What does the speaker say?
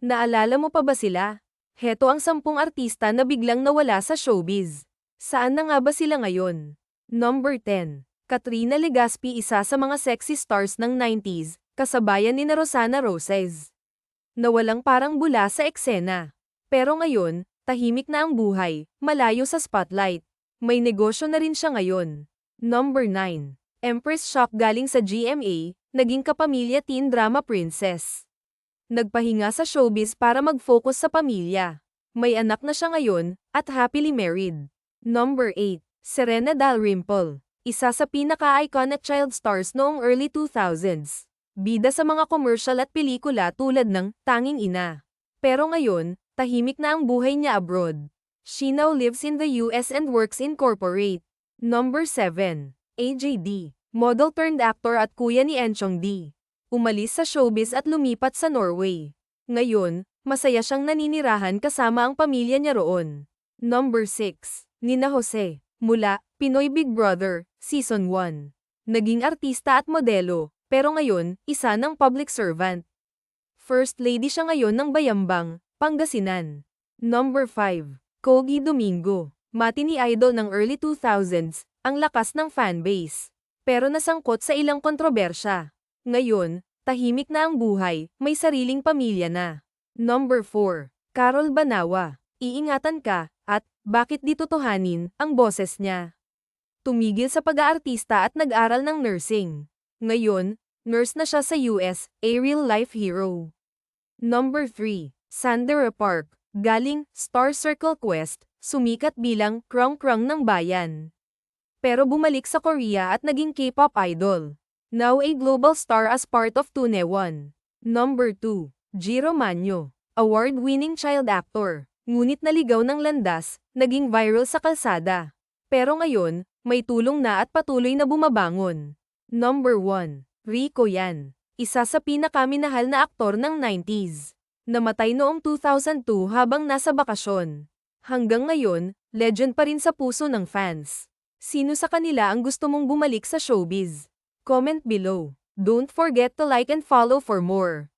Naalala mo pa ba sila? Heto ang sampung artista na biglang nawala sa showbiz. Saan na nga ba sila ngayon? Number 10. Katrina Legaspi isa sa mga sexy stars ng 90s, kasabayan ni na Rosana Roses. Nawalang parang bula sa eksena. Pero ngayon, tahimik na ang buhay, malayo sa spotlight. May negosyo na rin siya ngayon. Number 9. Empress Shock galing sa GMA, naging kapamilya teen drama princess. Nagpahinga sa showbiz para mag-focus sa pamilya. May anak na siya ngayon, at happily married. Number 8. Serena Dalrymple. Isa sa pinaka-iconic child stars noong early 2000s. Bida sa mga commercial at pelikula tulad ng Tanging Ina. Pero ngayon, tahimik na ang buhay niya abroad. She now lives in the US and works in corporate. Number 7. AJD. Model turned actor at kuya ni Enchong D. Umalis sa showbiz at lumipat sa Norway. Ngayon, masaya siyang naninirahan kasama ang pamilya niya roon. Number 6. Nina Jose. Mula, Pinoy Big Brother, Season 1. Naging artista at modelo, pero ngayon, isa ng public servant. First Lady siya ngayon ng Bayambang, Pangasinan. Number 5. Kogi Domingo. Mati ni idol ng early 2000s, ang lakas ng fanbase. Pero nasangkot sa ilang kontrobersya. Ngayon, tahimik na ang buhay, may sariling pamilya na. Number 4. Carol Banawa. Iingatan ka, at, bakit di totohanin, ang boses niya. Tumigil sa pag-aartista at nag-aral ng nursing. Ngayon, nurse na siya sa US, a real-life hero. Number 3. Sandra Park. Galing, Star Circle Quest, sumikat bilang Krong Krong ng bayan. Pero bumalik sa Korea at naging K-pop idol. Now a global star as part of Tunewan. Number 2. Jiro Manyo. Award-winning child actor. Ngunit naligaw ng landas, naging viral sa kalsada. Pero ngayon, may tulong na at patuloy na bumabangon. Number 1. Rico Yan. Isa sa pinakaminahal na aktor ng 90s. Namatay noong 2002 habang nasa bakasyon. Hanggang ngayon, legend pa rin sa puso ng fans. Sino sa kanila ang gusto mong bumalik sa showbiz? Comment below. Don't forget to like and follow for more.